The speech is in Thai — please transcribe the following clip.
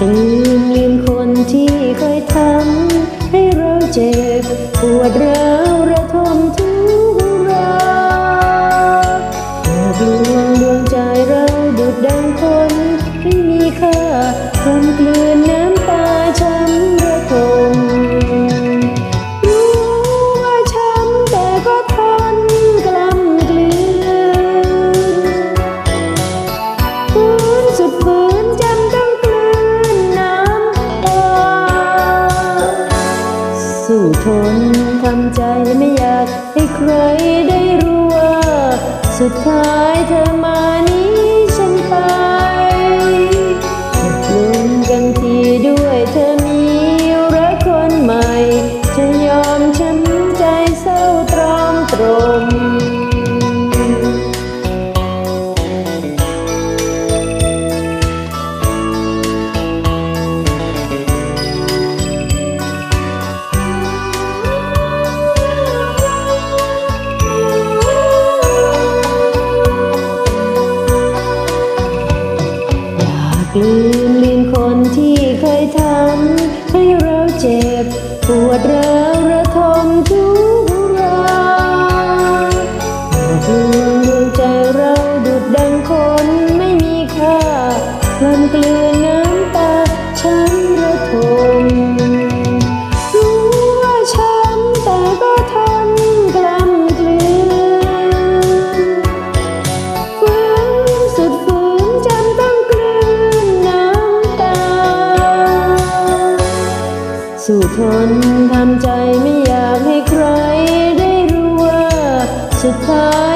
ต้องลืมเลืมคนที่เคยทำให้เราเจ็บปวดร้าวระทมทุกข์ราอย่าดวงดวงใจเราดุดดังคนไม่มีค่า ทนทำใจไม่อยากให้ใครได้รู้ว่า สุดท้ายเธอมานี้ฉันไปลืมกันทีด้วยเธอมีรักคนใหม่ จะยอมช้ำใจเศร้าตรอมตรม กลืมลืมคนที่เคยทำให้เราเจ็บ ปวดร้าวระทมทุ สู้ทนทำใจไม่อยากให้ใครได้รู้ว่าสุดท้าย